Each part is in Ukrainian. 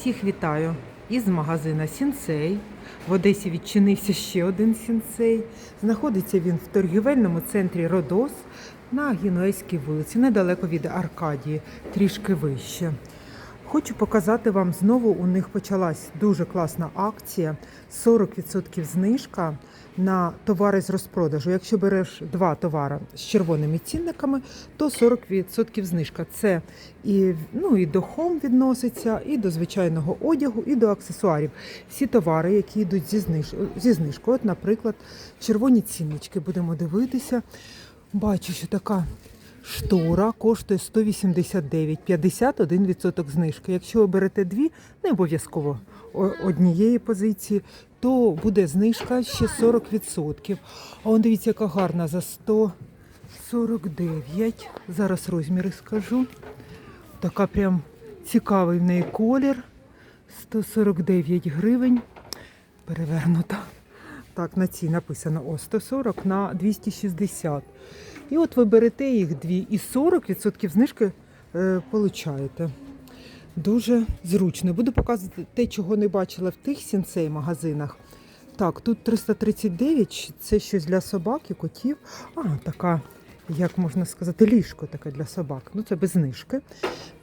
Всіх вітаю із магазина Сінсей. В Одесі відчинився ще один сінсей. Знаходиться він в торгівельному центрі Родос на Гінуейській вулиці, недалеко від Аркадії, трішки вище. Хочу показати вам знову. У них почалась дуже класна акція: 40% знижка на товари з розпродажу. Якщо береш два товари з червоними цінниками, то 40% знижка. Це і, ну, і до хом відноситься, і до звичайного одягу, і до аксесуарів. Всі товари, які йдуть зі, зниж... зі знижкою. От, наприклад, червоні ціннички. Будемо дивитися. Бачу, що така штора коштує 189, 51% знижки. Якщо ви берете дві, не обов'язково однієї позиції, то буде знижка ще 40%. А он дивіться, яка гарна за 149. Зараз розміри скажу. Така прям цікавий в неї колір. 149 гривень. Перевернута. Так, на цій написано о 140 на 260. І от ви берете їх дві і 40% знижки е, получаєте. Дуже зручно. Буду показувати те, чого не бачила в тих сінсей магазинах. Так, тут 339, це щось для собак і котів. А, така, як можна сказати, ліжко таке для собак. Ну, це без знижки.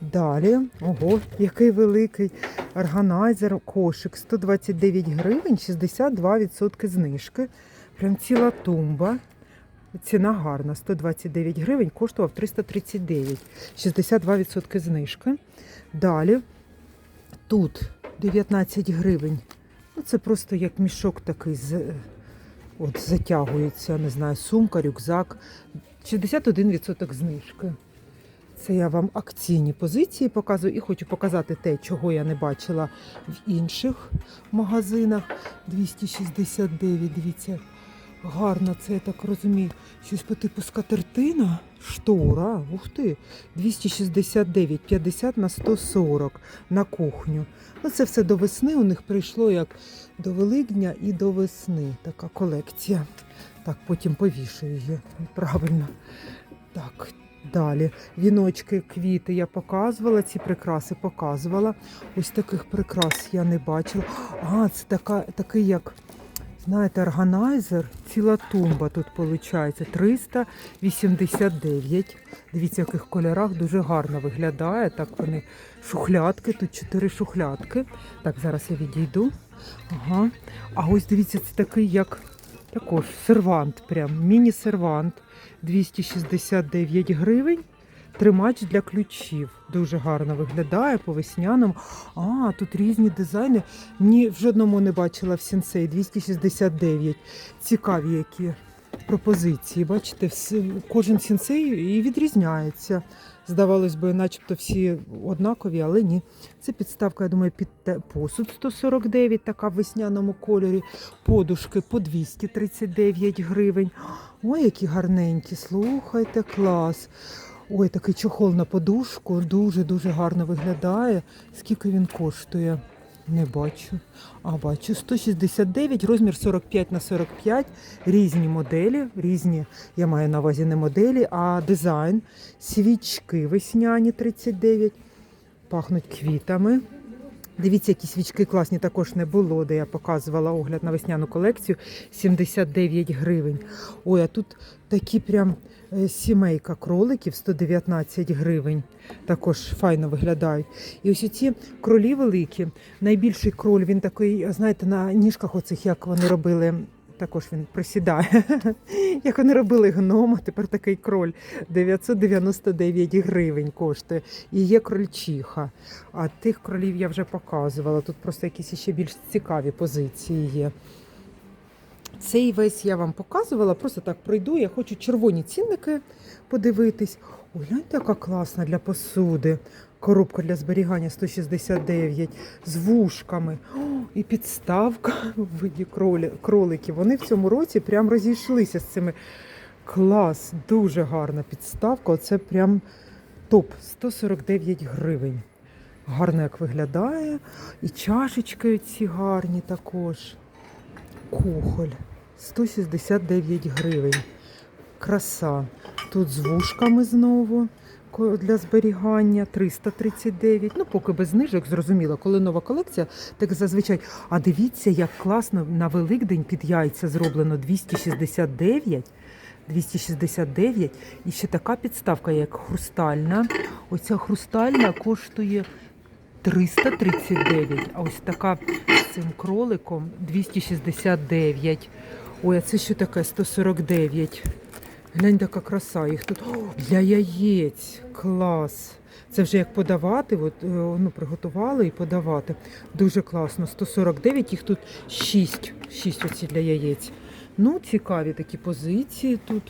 Далі, ого, який великий органайзер, кошик 129 гривень, 62% знижки. Прям ціла тумба. Ціна гарна, 129 гривень, коштував 339, 62% знижки. Далі тут 19 гривень. Ну, це просто як мішок такий от, затягується, не знаю, сумка, рюкзак. 61% знижки. Це я вам акційні позиції показую і хочу показати те, чого я не бачила в інших магазинах. 269, дивіться, гарно, це я так розумію. Щось по типу скатертина, штора, ух ти, 269, 50 на 140 на кухню. Ну, це все до весни у них прийшло як до Великдня і до весни. Така колекція. Так, потім повішую її. Правильно. Так, далі. Віночки, квіти я показувала, ці прикраси показувала. Ось таких прикрас я не бачила. А, це така, такий як. Знаєте, органайзер, ціла тумба тут виходить 389. Дивіться, в яких кольорах дуже гарно виглядає. Так вони шухлядки, тут чотири шухлядки. Так, зараз я відійду. Ага. А ось дивіться, це такий як також сервант, прям міні-сервант. 269 гривень. Тримач для ключів. Дуже гарно виглядає по весняному. А, тут різні дизайни. Ні, в жодному не бачила в сенсей 269. Цікаві які пропозиції. Бачите, кожен сенсей і відрізняється. Здавалось би, начебто всі однакові, але ні. Це підставка, я думаю, під посуд 149, така в весняному кольорі. Подушки по 239 гривень. Ой, які гарненькі. Слухайте, клас. Ой, такий чохол на подушку. Дуже-дуже гарно виглядає. Скільки він коштує? Не бачу. А бачу 169, розмір 45 на 45, різні моделі, різні, я маю на увазі не моделі, а дизайн. Свічки весняні 39, пахнуть квітами. Дивіться, які свічки класні також не було, де я показувала огляд на весняну колекцію 79 гривень. Ой, а тут такі прям сімейка кроликів 119 гривень. Також файно виглядають. І ось ці кролі великі. Найбільший кроль, він такий, знаєте, на ніжках оцих, як вони робили. Також він присідає. Як вони робили гнома, тепер такий кроль 999 гривень коштує. І є крольчиха. А тих кролів я вже показувала. Тут просто якісь ще більш цікаві позиції є. Цей весь я вам показувала, просто так пройду. Я хочу червоні цінники подивитись. Ой, гляньте, яка класна для посуди. Коробка для зберігання 169 з вушками. О, і підставка в виді кроликів. Вони в цьому році прям розійшлися з цими. Клас, дуже гарна підставка. Оце прям топ 149 гривень. Гарно як виглядає. І чашечки ці гарні також. Кухоль 169 гривень. Краса. Тут з вушками знову. для зберігання 339. Ну, поки без знижок, зрозуміло, коли нова колекція, так зазвичай. А дивіться, як класно на Великдень під яйця зроблено 269. 269. І ще така підставка, як хрустальна. Оця хрустальна коштує 339. А ось така цим кроликом 269. Ой, а це що таке 149. Глянь, така краса. Їх тут О, для яєць. Клас. Це вже як подавати, от, е, ну, приготували і подавати. Дуже класно. 149, їх тут 6. 6 оці для яєць. Ну, цікаві такі позиції тут.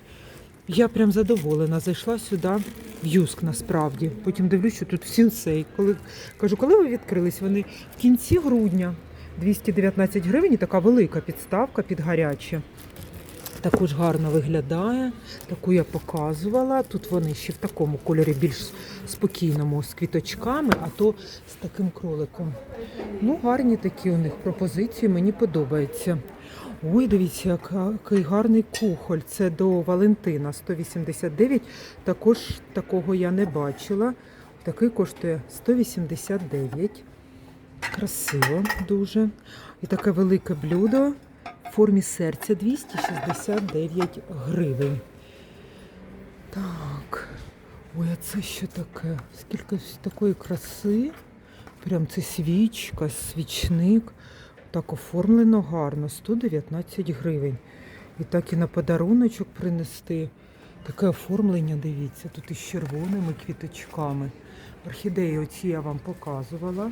Я прям задоволена. Зайшла сюди в Юск насправді. Потім дивлюсь, що тут в сінсей. Коли кажу, коли ви відкрились? Вони в кінці грудня. 219 гривень і така велика підставка під гаряче. Також гарно виглядає. Таку я показувала. Тут вони ще в такому кольорі більш спокійному з квіточками, а то з таким кроликом. Ну, гарні такі у них пропозиції, мені подобається. Ой, дивіться, який гарний кухоль. Це до Валентина 189. Також такого я не бачила. Такий коштує 189. Красиво дуже. І таке велике блюдо в формі серця 269 гривень. Так. Ой, а це що таке? Скільки такої краси. Прям це свічка, свічник. Так оформлено гарно. 119 гривень. І так і на подаруночок принести. Таке оформлення, дивіться, тут із червоними квіточками. Орхідеї оці я вам показувала.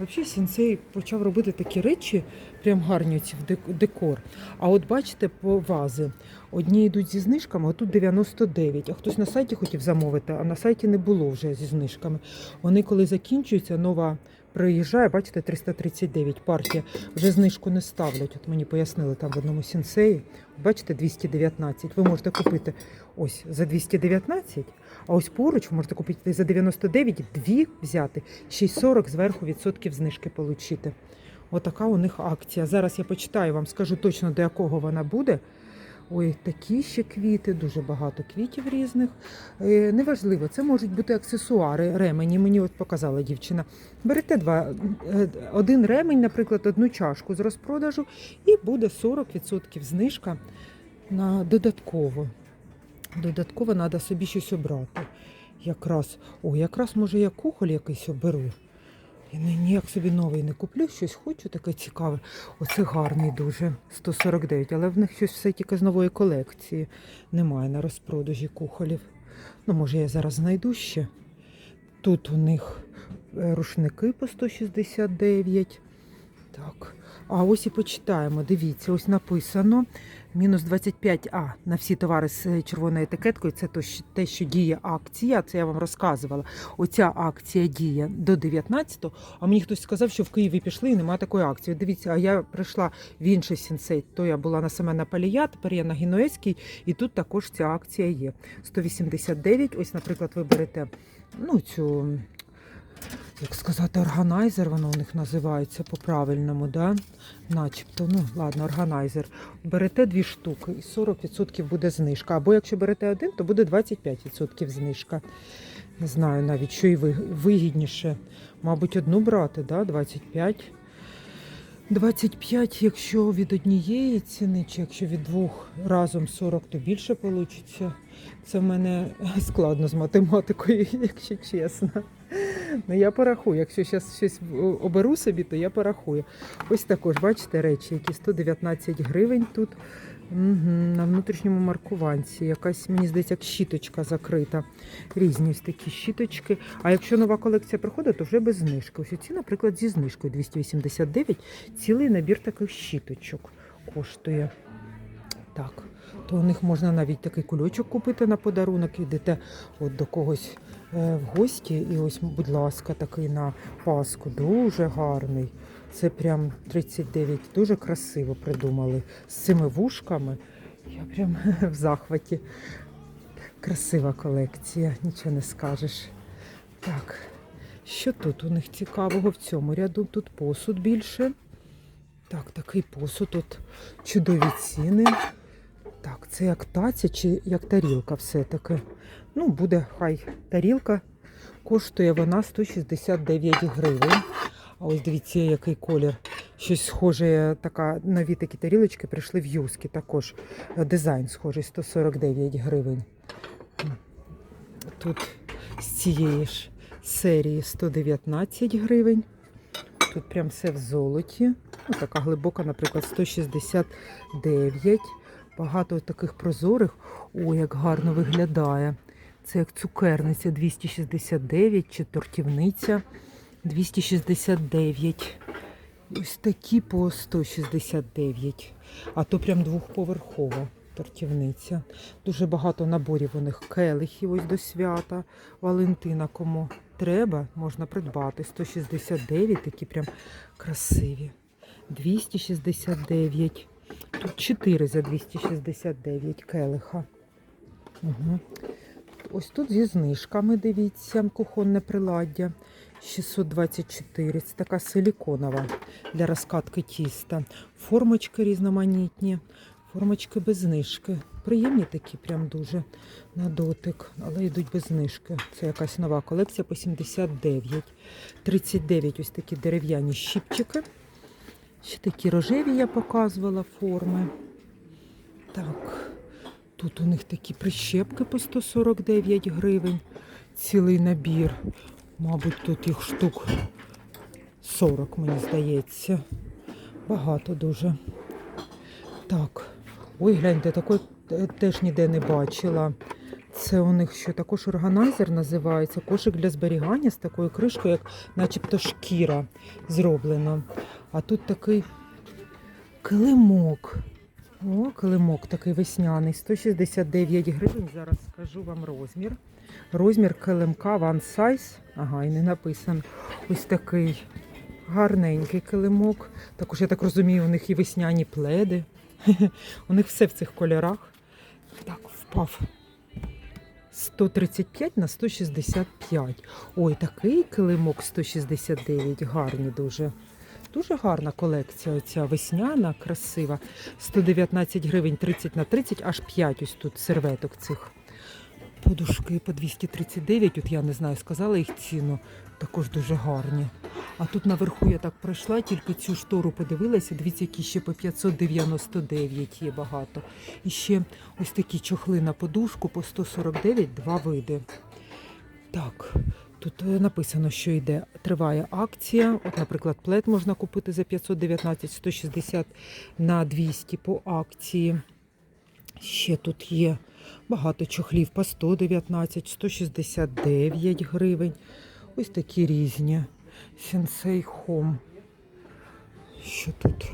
Взагалі сінцей почав робити такі речі, прям гарні ці в декор. А от бачите, по вази. Одні йдуть зі знижками, а тут 99. А хтось на сайті хотів замовити, а на сайті не було вже зі знижками. Вони коли закінчуються, нова приїжджає, бачите, 339 партія. Вже знижку не ставлять. От мені пояснили там в одному сінсеї. Бачите, 219. Ви можете купити ось за 219, а ось поруч ви можете купити за 99, дві взяти, ще й 40 зверху відсотків знижки отримати. Отака у них акція. Зараз я почитаю вам, скажу точно до якого вона буде. Ой, такі ще квіти, дуже багато квітів різних. Е, неважливо, це можуть бути аксесуари, ремені. Мені от показала дівчина. Берете два, е, один ремень, наприклад, одну чашку з розпродажу, і буде 40% знижка на додатково. Додатково треба собі щось обрати. Якраз, о, якраз може я кухоль якийсь оберу. Я ніяк собі новий не куплю, щось хочу таке цікаве. Оце гарний дуже, 149, але в них щось все тільки з нової колекції. Немає на розпродажі кухолів. Ну, може, я зараз знайду ще. Тут у них е, рушники по 169. Так. А ось і почитаємо. Дивіться, ось написано мінус 25 а на всі товари з червоною етикеткою. Це те, що діє акція. Це я вам розказувала. Оця акція діє до 19-го. А мені хтось сказав, що в Києві пішли і немає такої акції. Дивіться, а я прийшла в інший сінсей. То я була на Семена Палія, тепер я на Гінуецькій, і тут також ця акція є. 189. Ось, наприклад, ви берете ну, цю. Як сказати, органайзер, воно у них називається по-правильному, да? начебто, ну ладно, органайзер. Берете дві штуки і 40% буде знижка. Або якщо берете один, то буде 25% знижка. Не знаю навіть, що і вигідніше. Мабуть, одну брати, да? 25. 25, якщо від однієї ціни, чи якщо від двох разом 40, то більше вийде. Це в мене складно з математикою, якщо чесно. Ну, я порахую. Якщо зараз щось оберу собі, то я порахую. Ось також, бачите, речі, які 119 гривень тут угу, на внутрішньому маркуванці. Якась, мені здається, як щіточка закрита. Різні ось такі щіточки. А якщо нова колекція приходить, то вже без знижки. Ось ці, наприклад, зі знижкою 289 цілий набір таких щіточок коштує. Так, то у них можна навіть такий кульочок купити на подарунок, йдете от до когось е, в гості, і ось, будь ласка, такий на Пасху. Дуже гарний. Це прям 39, дуже красиво придумали. З цими вушками. Я прям в захваті. Красива колекція, нічого не скажеш. Так, що тут у них цікавого в цьому ряду? Тут посуд більше. Так, такий посуд, тут чудові ціни. Це як таця чи як тарілка все-таки. Ну, буде хай тарілка. Коштує вона 169 гривень. А ось дивіться, який колір. Щось схоже, така нові такі тарілочки прийшли в юскі. Також дизайн схожий 149 гривень. Тут з цієї ж серії 119 гривень. Тут прям все в золоті. Ну, така глибока, наприклад, 169. Багато таких прозорих. О, як гарно виглядає. Це як цукерниця 269 чи тортівниця 269. Ось такі по 169. А то прям двохповерхова тортівниця. Дуже багато наборів у них келихів ось до свята. Валентина, кому треба, можна придбати. 169, такі прям красиві. 269. Тут 4 за 269 келиха. Угу. Ось тут зі знижками, дивіться, кухонне приладдя. 624. Це така силіконова для розкатки тіста. Формочки різноманітні, формочки без знижки. Приємні такі, прям дуже на дотик, але йдуть без знижки. Це якась нова колекція по 79. 39 ось такі дерев'яні щіпчики. Ще такі рожеві я показувала форми. Так, тут у них такі прищепки по 149 гривень. Цілий набір. Мабуть, тут їх штук 40, мені здається. Багато дуже. Так. Ой, гляньте, такої е, теж ніде не бачила. Це у них що також органайзер називається. Кошик для зберігання з такою кришкою, як начебто шкіра зроблена. А тут такий килимок. О, килимок такий весняний, 169 гривень. Зараз скажу вам розмір. Розмір килимка One Size. Ага, і не написано. Ось такий гарненький килимок. Також, я так розумію, у них і весняні пледи. У них все в цих кольорах. Так, впав. 135 на 165. Ой, такий килимок 169. Гарні дуже. Дуже гарна колекція. Оця весняна, красива. 119 гривень 30 на 30, аж 5 ось тут серветок цих. Подушки по 239, от я не знаю, сказала їх ціну, також дуже гарні. А тут наверху я так пройшла, тільки цю штору подивилася. Дивіться, які ще по 599 є багато. І ще ось такі чохли на подушку по 149, два види. Так, тут е, написано, що йде, триває акція. От, наприклад, плед можна купити за 519, 160 на 200 по акції. Ще тут є багато чохлів по 119, 169 гривень. Ось такі різні. Сенсей Хом. Що тут?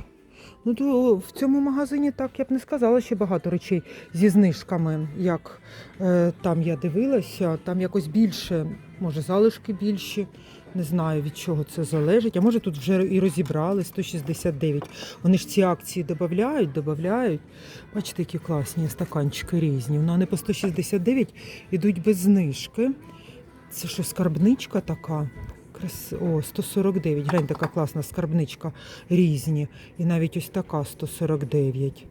Ну, то в цьому магазині так я б не сказала, що багато речей зі знижками. Як е, там я дивилася, там якось більше, може, залишки більші. Не знаю від чого це залежить. А може тут вже і розібрали 169. Вони ж ці акції додають, додають. Бачите, які класні стаканчики різні. Ну, вони по 169 йдуть без знижки. Це що, скарбничка така? О, 149. Глянь, така класна скарбничка різні. І навіть ось така 149.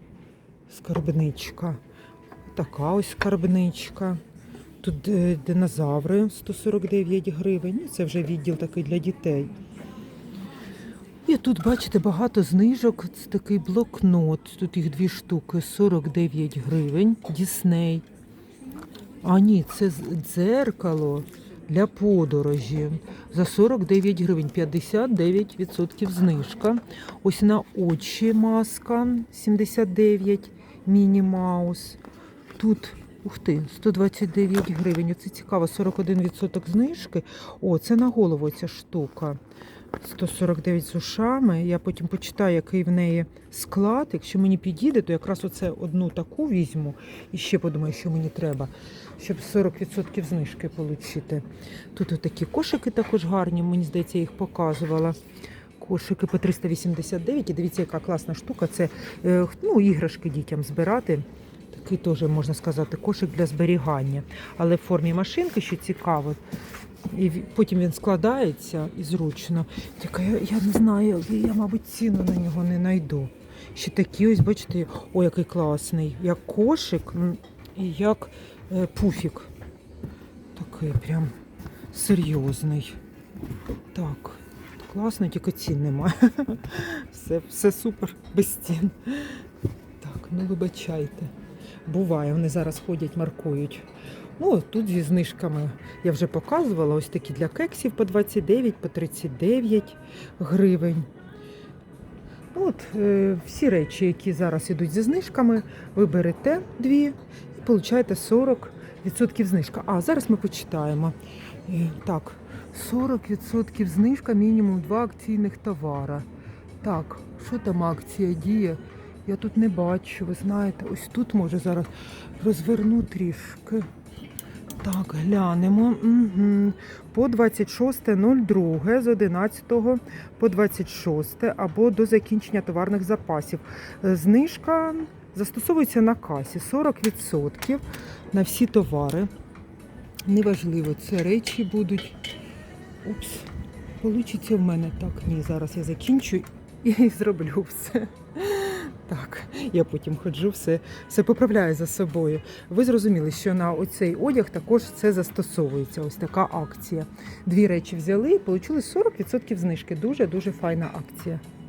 Скарбничка. Така ось скарбничка. Тут е, динозаври 149 гривень. Це вже відділ такий для дітей. І тут, бачите, багато знижок. Це такий блокнот. Тут їх дві штуки, 49 гривень. Дісней. А ні, це дзеркало для подорожі за 49 гривень, 59% знижка. Ось на очі маска 79 Міні Маус. Тут, ух ти, 129 гривень. Оце цікаво, 41% знижки. О, це на голову ця штука. 149 з ушами. Я потім почитаю, який в неї склад. Якщо мені підійде, то якраз оце одну таку візьму і ще подумаю, що мені треба, щоб 40% знижки отримати. Тут отакі кошики також гарні, мені здається, я їх показувала. Кошики по 389. І дивіться, яка класна штука. Це е, ну, іграшки дітям збирати. Такий теж, можна сказати, кошик для зберігання. Але в формі машинки, що цікаво. І потім він складається і зручно. Тільки я, я не знаю, я, мабуть, ціну на нього не знайду. Ще такі ось, бачите, о, який класний. Як кошик і як е, пуфік. Такий прям серйозний. Так, класно, тільки цін немає. Все, все супер, без стін. Так, ну вибачайте. Буває, вони зараз ходять, маркують. Ну, тут зі знижками я вже показувала, ось такі для кексів по 29, по 39 гривень. Ну, От, е, всі речі, які зараз ідуть зі знижками, ви берете дві і получаєте 40% знижка. А зараз ми почитаємо. Е, Так, 40% знижка, мінімум два акційних товара. Так, що там акція діє? Я тут не бачу, ви знаєте, ось тут може зараз розверну трішки. Так, глянемо. Угу. По 26.02 з 11 по 26 або до закінчення товарних запасів. Знижка застосовується на касі 40% на всі товари. Неважливо, це речі будуть. Упс, получиться в мене так. Ні, зараз я закінчу і зроблю все. Так, я потім ходжу, все, все поправляю за собою. Ви зрозуміли, що на оцей одяг також це застосовується. Ось така акція. Дві речі взяли і отримали 40% знижки. Дуже дуже файна акція.